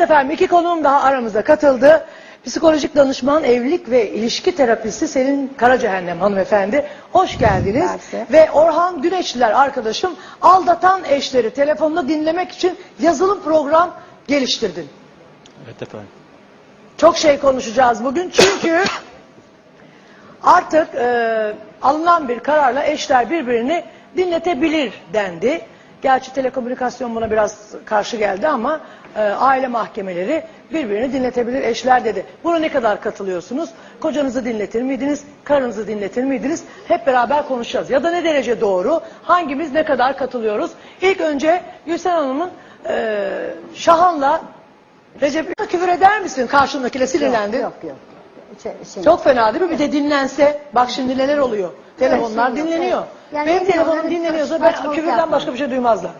Evet efendim iki konuğum daha aramıza katıldı. Psikolojik danışman, evlilik ve ilişki terapisti Selin Karacehennem hanımefendi. Hoş geldiniz. Ve Orhan Güneşliler arkadaşım aldatan eşleri telefonda dinlemek için yazılım program geliştirdin. Evet efendim. Çok şey konuşacağız bugün çünkü artık e, alınan bir kararla eşler birbirini dinletebilir dendi. Gerçi telekomünikasyon buna biraz karşı geldi ama e, aile mahkemeleri birbirini dinletebilir eşler dedi. Buna ne kadar katılıyorsunuz? Kocanızı dinletir miydiniz? Karınızı dinletir miydiniz? Hep beraber konuşacağız. Ya da ne derece doğru? Hangimiz ne kadar katılıyoruz? İlk önce Gülsen Hanım'ın e, Şahan'la Recep küfür eder misin karşındakiyle sinirlendi? Yok yok. Şey, şey, Çok fena değil mi? Bir de dinlense. Bak şimdi neler oluyor. Telefonlar yok, dinleniyor. Yani Benim telefonum dinleniyorsa ben küfürden başka bir şey duymazlar.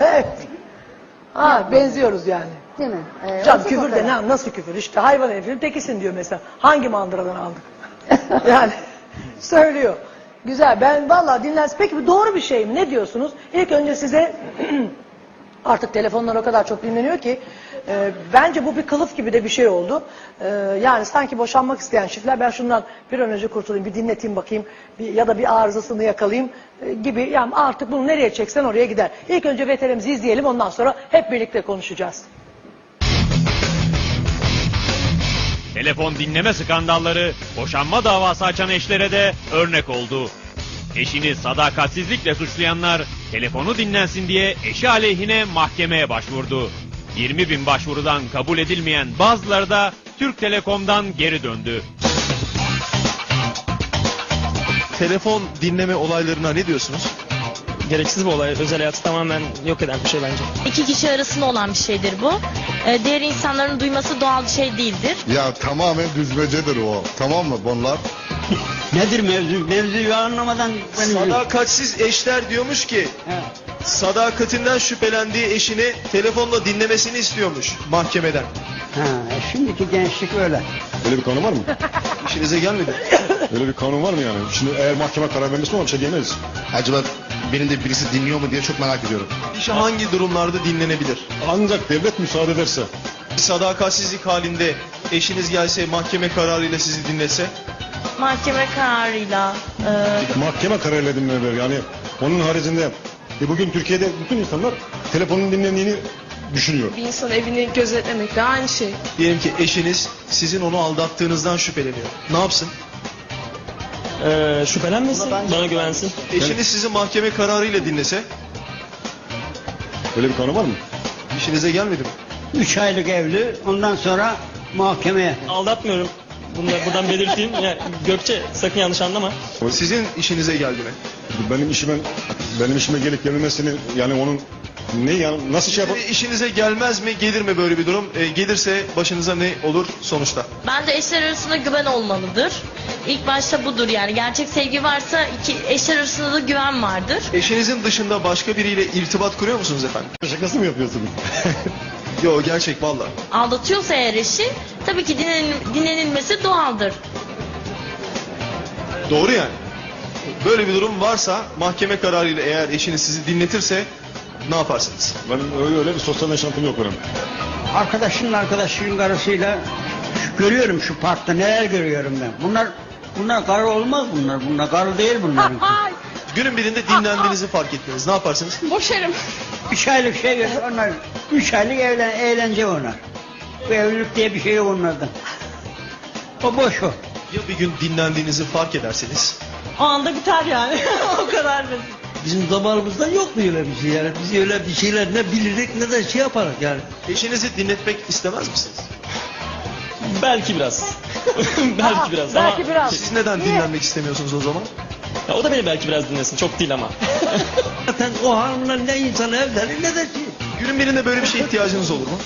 Evet. Ha benziyoruz yani. Değil mi? Ee, Can küfür de ne, nasıl küfür? İşte hayvan herifin tekisin diyor mesela. Hangi mandıradan aldık? yani söylüyor. Güzel. Ben vallahi dinlersin. Peki bu doğru bir şey mi? Ne diyorsunuz? İlk önce size artık telefonlar o kadar çok dinleniyor ki e, bence bu bir kılıf gibi de bir şey oldu. E, yani sanki boşanmak isteyen çiftler ben şundan bir an önce kurtulayım, bir dinleteyim bakayım bir, ya da bir arızasını yakalayayım e, gibi. Yani artık bunu nereye çeksen oraya gider. İlk önce veterimizi izleyelim ondan sonra hep birlikte konuşacağız. Telefon dinleme skandalları boşanma davası açan eşlere de örnek oldu. Eşini sadakatsizlikle suçlayanlar telefonu dinlensin diye eşi aleyhine mahkemeye başvurdu. 20 bin başvurudan kabul edilmeyen bazıları da Türk Telekom'dan geri döndü. telefon dinleme olaylarına ne diyorsunuz? Gereksiz bir olay. Özel hayatı tamamen yok eden bir şey bence. İki kişi arasında olan bir şeydir bu. Ee, diğer insanların duyması doğal bir şey değildir. Ya tamamen düzmecedir o. Tamam mı bunlar? Nedir mevzu? Mevzuyu anlamadan. Sadakatsiz eşler diyormuş ki sadakatinden şüphelendiği eşini telefonla dinlemesini istiyormuş mahkemeden. Ha, e, şimdiki gençlik öyle. Öyle bir kanun var mı? İşinize gelmedi. Öyle bir kanun var mı yani? Şimdi eğer mahkeme karar vermesi var bir şey diyemeyiz. Acaba beni de birisi dinliyor mu diye çok merak ediyorum. İşi hangi durumlarda dinlenebilir? Ancak devlet müsaade ederse. Sadakatsizlik halinde eşiniz gelse mahkeme kararıyla sizi dinlese Mahkeme kararıyla e, Mahkeme kararıyla dinlenir yani. Onun haricinde e bugün Türkiye'de bütün insanlar telefonun dinlendiğini düşünüyor. Bir insan evini gözetlemekle aynı şey. diyelim ki eşiniz sizin onu aldattığınızdan şüpheleniyor. Ne yapsın? Ee, şüphelenmesin, bana güvensin. Eşiniz sizi mahkeme kararıyla dinlese Öyle bir kanun var mı? işinize gelmedi mi? Üç aylık evli, ondan sonra mahkemeye. Aldatmıyorum. Bunu da buradan belirteyim. Ya, Gökçe sakın yanlış anlama. Sizin işinize geldi mi? Benim işime benim işime gelip gelmemesini yani onun ne yani nasıl şey yapar? İşinize gelmez mi, gelir mi böyle bir durum? E, gelirse başınıza ne olur sonuçta? bence eşler arasında güven olmalıdır. İlk başta budur yani. Gerçek sevgi varsa iki eşler arasında da güven vardır. Eşinizin dışında başka biriyle irtibat kuruyor musunuz efendim? Şakası mı yapıyorsunuz? Yo gerçek valla. Aldatıyorsa eğer eşi tabii ki dinlenil- dinlenilmesi doğaldır. Doğru yani. Böyle bir durum varsa mahkeme kararıyla eğer eşiniz sizi dinletirse ne yaparsınız? Benim öyle, öyle bir sosyal yaşantım yok benim. Arkadaşının arkadaşının karısıyla şu- görüyorum şu parkta neler görüyorum ben. Bunlar bunlar karı olmaz bunlar. Bunlar karı değil bunlar. Günün birinde dinlendiğinizi fark ettiniz. Ne yaparsınız? Boşarım. üç aylık şey görüyor onlar. Üç aylık evlen, eğlence onlar. Bu evlilik diye bir şey yok onlarda. O boş o. Ya bir gün dinlendiğinizi fark ederseniz? O anda biter yani. o kadar basit. Bizim zamanımızda yok mu öyle bir şey yani? Biz öyle bir şeyler ne bilirdik ne de şey yaparız yani. Eşinizi dinletmek istemez misiniz? Belki biraz. belki biraz. Belki ama, biraz. Siz neden dinlenmek istemiyorsunuz o zaman? Ya, o da beni belki biraz dinlesin. Çok değil ama. Zaten o hanımla ne insan evlenir ne de şey. Günün birinde böyle bir şeye ihtiyacınız olur mu?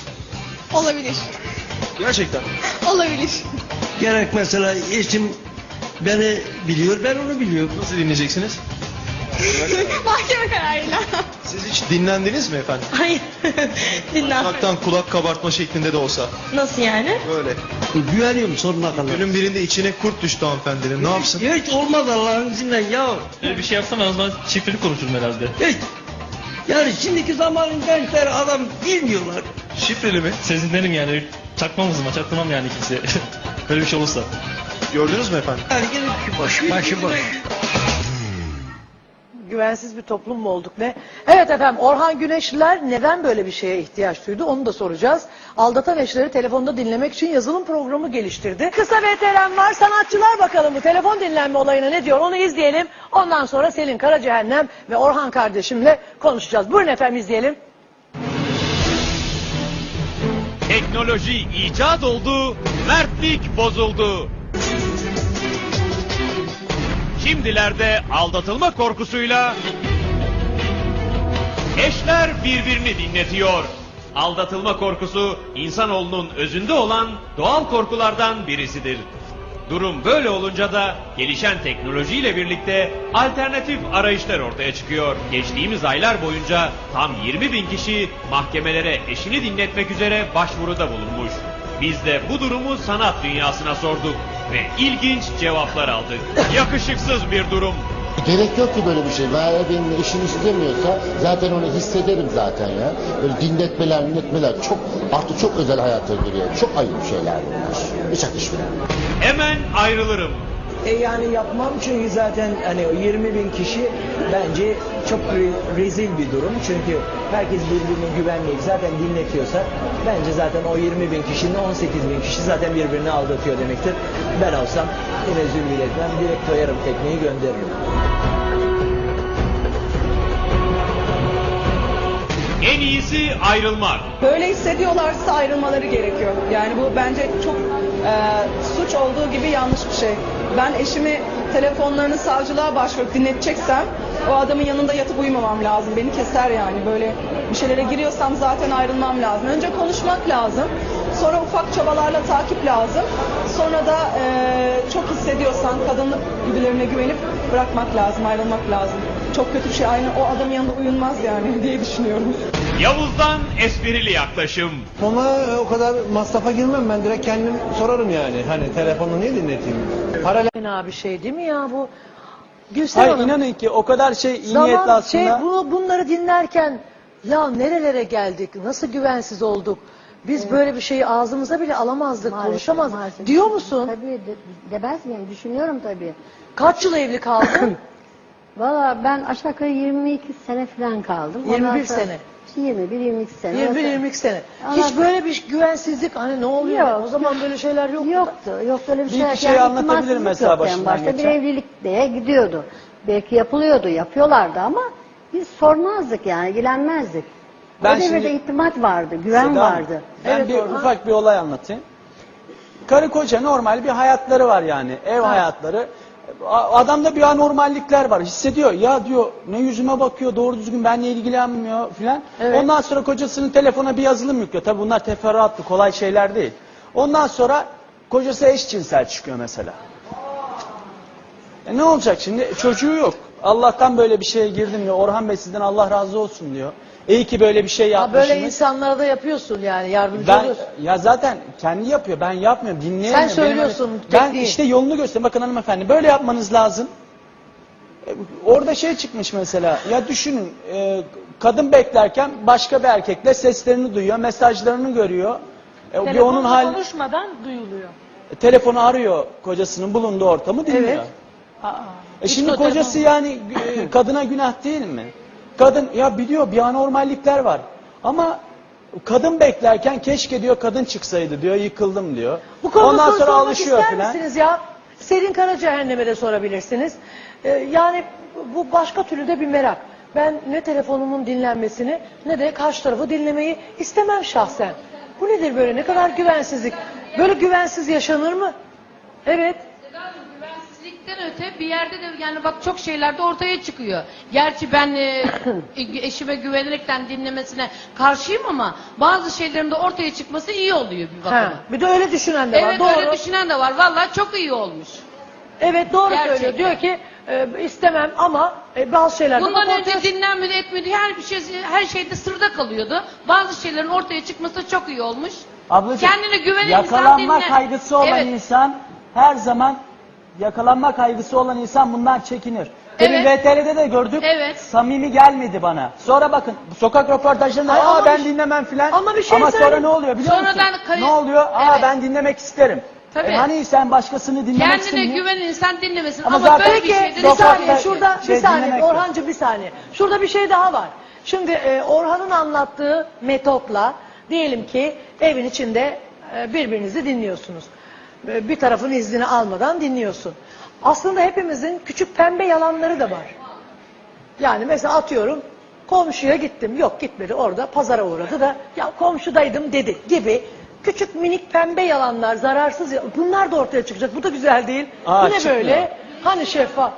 Olabilir. Gerçekten. Olabilir. Gerek mesela eşim beni biliyor ben onu biliyorum. Nasıl dinleyeceksiniz? Mahkeme kararıyla. Siz hiç dinlendiniz mi efendim? Hayır. Dinlen. Kulaktan kulak kabartma şeklinde de olsa. Nasıl yani? Böyle. Güveniyorum sonuna kadar. Günün birinde içine kurt düştü hanımefendinin. Ne yapsın? Hiç olmaz Allah'ın izniyle ya. Öyle bir şey yapsam ben o zaman çiftlik konuşurum herhalde. Hiç. Yani şimdiki zamanın gençleri adam bilmiyorlar. Şifreli mi? Sezinlerim yani. Çakmam hızıma. Çaktırmam yani kimseye. Böyle bir şey olursa. Gördünüz mü efendim? Başı, başı boş. Güvensiz bir toplum mu olduk ne? Evet efendim Orhan Güneşliler neden böyle bir şeye ihtiyaç duydu onu da soracağız. Aldatan eşleri telefonda dinlemek için yazılım programı geliştirdi. Kısa VTR'm var sanatçılar bakalım bu telefon dinlenme olayına ne diyor onu izleyelim. Ondan sonra Selin Karacehennem ve Orhan kardeşimle konuşacağız. Buyurun efendim izleyelim. Teknoloji icat oldu, mertlik bozuldu. Şimdilerde aldatılma korkusuyla eşler birbirini dinletiyor. Aldatılma korkusu insanoğlunun özünde olan doğal korkulardan birisidir. Durum böyle olunca da gelişen teknolojiyle birlikte alternatif arayışlar ortaya çıkıyor. Geçtiğimiz aylar boyunca tam 20 bin kişi mahkemelere eşini dinletmek üzere başvuruda bulunmuş. Biz de bu durumu sanat dünyasına sorduk ve ilginç cevaplar aldık. Yakışıksız bir durum. Gerek yok ki böyle bir şey. Veya benim eşim istemiyorsa zaten onu hissederim zaten ya. Böyle dinletmeler, dinletmeler çok artık çok özel hayata giriyor. Çok ayıp şeyler bunlar. Hiç yakışmıyor. Hemen ayrılırım. E yani yapmam çünkü zaten hani o 20 bin kişi bence çok re- rezil bir durum. Çünkü herkes birbirine güvenmeyip zaten dinletiyorsa bence zaten o 20 bin kişinin 18 bin kişi zaten birbirini aldatıyor demektir. Ben olsam tenezzül bile etmem. Direkt koyarım tekneyi gönderirim. En iyisi ayrılmak. Böyle hissediyorlarsa ayrılmaları gerekiyor. Yani bu bence çok suç olduğu gibi yanlış bir şey. Ben eşimi telefonlarını savcılığa başvurup dinleteceksem o adamın yanında yatıp uyumamam lazım. Beni keser yani. Böyle bir şeylere giriyorsam zaten ayrılmam lazım. Önce konuşmak lazım. Sonra ufak çabalarla takip lazım. Sonra da e, çok hissediyorsan kadınlık güdülerine güvenip bırakmak lazım, ayrılmak lazım. Çok kötü bir şey. Aynı o adamın yanında uyunmaz yani diye düşünüyorum. Yavuz'dan esprili yaklaşım. Ona e, o kadar masrafa girmem ben direkt kendim sorarım yani. Hani telefonu niye dinleteyim? Paralel Fena bir şey değil mi ya bu? Gülsen Hayır Hanım. inanın ki o kadar şey iyi Zaman niyetli aslında. şey bunu, bunları dinlerken ya nerelere geldik? Nasıl güvensiz olduk? Biz böyle bir şeyi ağzımıza bile alamazdık, Maalesef, konuşamazdık. maalesef. Diyor musun? Tabii de, demez miyim? Düşünüyorum tabii. Kaç yıl evli kaldın? Valla ben aşağı yukarı 22 sene falan kaldım. 21 Ondan sonra- sene. 21-22 sene. 21-22 sene. Ondan Hiç böyle bir güvensizlik hani ne oluyor? Yok, o zaman böyle şeyler yoktu. Yoktu. Yoktu öyle bir şey. Bir yok. iki şey Yani anlatabilirim mesela başından başta. Bir geçen. evlilik diye gidiyordu. Belki yapılıyordu, yapıyorlardı ama biz sormazdık yani, ilgilenmezdik. Ben o devirde itimat vardı, güven Seda vardı. Ben Evet, bir Orhan. ufak bir olay anlatayım. Karı koca normal bir hayatları var yani. Ev hayatları. Adamda bir anormallikler var. Hissediyor. Ya diyor ne yüzüme bakıyor doğru düzgün benimle ilgilenmiyor filan. Evet. Ondan sonra kocasının telefona bir yazılım yüklüyor. Tabi bunlar teferruatlı kolay şeyler değil. Ondan sonra kocası eşcinsel çıkıyor mesela. E ne olacak şimdi? Çocuğu yok. Allah'tan böyle bir şeye girdim diyor. Orhan Bey sizden Allah razı olsun diyor. İyi ki böyle bir şey Ha, yapmışsınız. böyle insanlara da yapıyorsun yani yardımcı Ben oluyorsun. ya zaten kendi yapıyor. Ben yapmıyorum. Dinleyemiyorum. Sen söylüyorsun, Benim- ben tekniği. işte yolunu göstereyim. Bakın hanımefendi böyle yapmanız lazım. E, Orada şey çıkmış mesela. Ya düşünün e, kadın beklerken başka bir erkekle seslerini duyuyor, mesajlarını görüyor. E, bir onun hal konuşmadan duyuluyor. e, telefonu arıyor kocasının bulunduğu ortamı dinliyor. Evet. Aa, E hiç şimdi o telefon- kocası yani e, kadına günah değil mi? Kadın ya biliyor bir anormallikler var. Ama kadın beklerken keşke diyor kadın çıksaydı diyor yıkıldım diyor. Bu konuda Ondan soru sonra sormak alışıyor ister filan. misiniz ya? Selin Karacahennem'e de sorabilirsiniz. Ee, yani bu başka türlü de bir merak. Ben ne telefonumun dinlenmesini ne de karşı tarafı dinlemeyi istemem şahsen. Bu nedir böyle? Ne kadar güvensizlik? Böyle güvensiz yaşanır mı? Evet. Güvensizlikten öte bir yerde de yani bak çok şeyler de ortaya çıkıyor. Gerçi ben e, eşime güvenerekten dinlemesine karşıyım ama bazı şeylerin de ortaya çıkması iyi oluyor bir bakıma. Ha, bir de öyle düşünen de var. Evet Doğru. öyle düşünen de var. Vallahi çok iyi olmuş. Evet doğru Gerçekten. söylüyor. Diyor ki e, istemem ama e, bazı şeyler Bundan bak önce ortaya- dinlenmedi etmedi her bir şey her şeyde sırda kalıyordu. Bazı şeylerin ortaya çıkması çok iyi olmuş. Ablacığım, Kendine güvenen insan yakalanma dinler. kaygısı olan Evet. insan her zaman yakalanma kaygısı olan insan bundan çekinir. Demin Evet. VTR'de de gördük. Evet. Samimi gelmedi bana. Sonra bakın sokak röportajlarında Ay, ama aa ben bir- dinlemem filan. ama bir şey Ama sonra söyleyeyim. ne oluyor biliyor Sonradan musun? kayıt- Ne oluyor? Aa Evet. ben dinlemek isterim. Tabii. E hani sen başkasını dinlemeksin Kendine ya. güvenen insan dinlemesin. Ama Ama, zaten- böyle bir Peki şeyde bir Sokakta saniye şurada şey bir saniye dinlemek yok. Orhancı bir saniye. Şurada bir şey daha var. Şimdi e, Orhan'ın anlattığı metotla diyelim ki evin içinde e, birbirinizi dinliyorsunuz. E, bir tarafın iznini almadan dinliyorsun. Aslında hepimizin küçük pembe yalanları da var. Yani mesela atıyorum komşuya gittim. Yok gitmedi orada pazara uğradı da ya komşudaydım dedi gibi. Küçük minik pembe yalanlar, zararsız bunlar da ortaya çıkacak. Bu da güzel değil. Aa, Bu ne çıkmıyor. böyle? Hani şeffaf.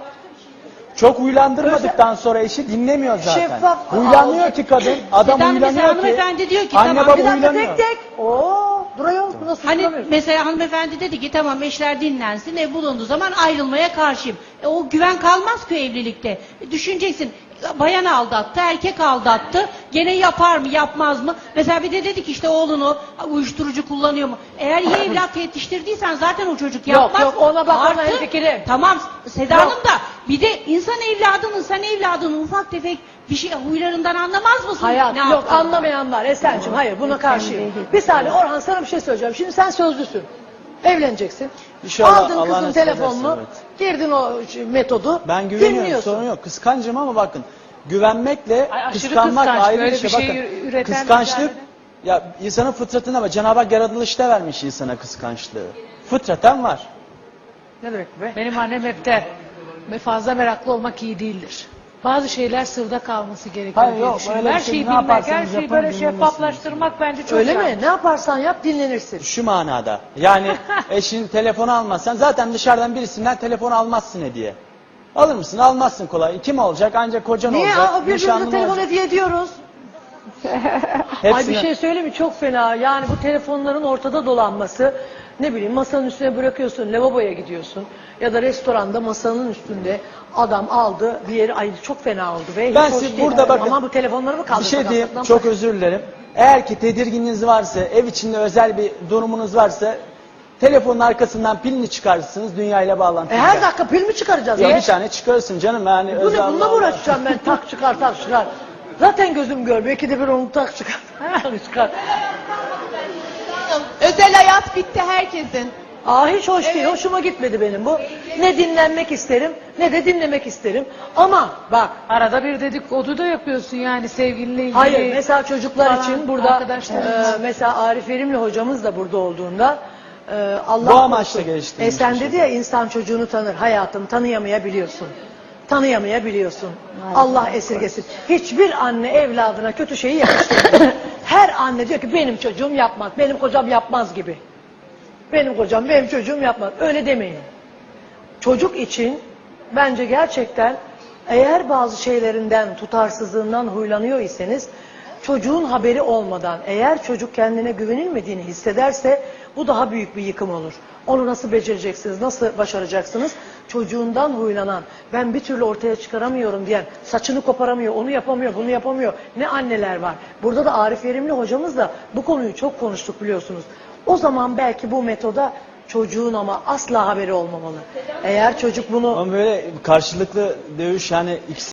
Çok huylandırmadıktan sonra eşi dinlemiyor zaten. Şeffaf. Huylanıyor ki kadın. Adam Hanım mesela huylanıyor ki. hanımefendi diyor ki, Anne tamam, baba dakika, huylanıyor. Tek tek. Oo, duruyor. Nasıl Hani mesela hanımefendi dedi ki tamam eşler dinlensin ev bulunduğu zaman ayrılmaya karşıyım. E, o güven kalmaz ki evlilikte. E, düşüneceksin bayan aldattı erkek aldattı gene yapar mı yapmaz mı? Mesela bir de dedik işte oğlunu uyuşturucu kullanıyor mu? Eğer iyi evlat yetiştirdiysen zaten o çocuk Yok, yapmaz. yok, ona bakma, Artı- hemfikirim. Tamam Seda Yok. Hanım da bir de insan evladının sen evladının ufak tefek bir şey huylarından anlamaz mısın? Hayat Ne yok yaptığını? anlamayan var Esen'cim hayır buna karşıyım. Bir saniye Orhan sana bir şey söyleyeceğim. Şimdi sen sözlüsün. Evleneceksin. İnşallah Aldın Allah kızın nasip telefonunu. ederse, Girdin o metodu. Ben güveniyorum dinliyorsun. sorun yok. Kıskancım ama bakın güvenmekle Ay, aşırı kıskanmak kıskanç, ayrı böyle bir şey. bir şey bakın üreten kıskançlık ya insanın fıtratına bak Cenab-ı Hak yaratılışta vermiş insana kıskançlığı. Fıtraten var. Ne demek be? Benim annem hep der. "Ve Fazla meraklı olmak iyi değildir. Bazı şeyler sırda kalması gerekiyor Hayır, diye yok, düşünüyorum. öyle bir Her şey şeyi ne bilmek, her yaparsanız şeyi yapın, böyle şeffaflaştırmak bence çok Öyle mi? Ne yaparsan yap dinlenirsin. Şu manada. Yani eşin telefonu almazsan zaten dışarıdan birisinden telefon almazsın hediye. Alır mısın? Almazsın kolay. Kim olacak? Ancak kocan Niye? olacak. Aa, birbirimize nişanlın telefon olacak. hediye ediyoruz. Ay Hepsine- bir şey söyleyeyim mi? Çok fena. Yani bu telefonların ortada dolanması ne bileyim masanın üstüne bırakıyorsun, lavaboya gidiyorsun ya da restoranda masanın üstünde adam aldı bir yeri ay çok fena oldu ve Ben hiç hoş size değil. burada bakın- Ama bu telefonları mı kaldı? Bir şey diyeyim, sokaktan? çok özür dilerim. Eğer ki tedirginliğiniz varsa, ev içinde özel bir durumunuz varsa, telefonun arkasından pilini çıkarırsınız, dünyayla bağlantılı. E her dakika pil mi çıkaracağız? Ya bir tane çıkarırsın canım yani. Bu özel ne? Bununla mı uğraşacağım ben? Tak çıkar, tak çıkar. Zaten gözüm görmüyor. İkide bir onu tak çıkar. tak çıkar. Özel hayat bitti herkesin. Aa hiç hoş değil. Hoşuma gitmedi benim bu. Ne dinlenmek isterim ne de dinlemek isterim. Ama bak Arada bir dedikodu da yapıyorsun yani sevgilinle ilgili. Hayır mesela çocuklar falan, için burada e, mesela Arif Verimli hocamız da burada olduğunda e, Allah Bu amaçla korusun. geliştirilmiş E sen bir dedi ya insan çocuğunu tanır hayatım tanıyamayabiliyorsun. Tanıyamayabiliyorsun. Allah esirgesin. Hiçbir anne evladına kötü şeyi yakıştırmıyor. Her anne diyor ki benim çocuğum yapmaz, benim kocam yapmaz gibi. Benim kocam, benim çocuğum yapmaz. Öyle demeyin. Çocuk için bence gerçekten eğer bazı şeylerinden, tutarsızlığından huylanıyor iseniz çocuğun haberi olmadan eğer çocuk kendine güvenilmediğini hissederse bu daha büyük bir yıkım olur. Onu nasıl becereceksiniz, nasıl başaracaksınız? Çocuğundan huylanan, ben bir türlü ortaya çıkaramıyorum diyen, saçını koparamıyor, onu yapamıyor, bunu yapamıyor. Ne anneler var. Burada da Arif Verimli hocamız da bu konuyu çok konuştuk biliyorsunuz. O zaman belki bu metoda çocuğun ama asla haberi olmamalı. Eğer çocuk bunu Ama böyle karşılıklı dövüş yani ikisi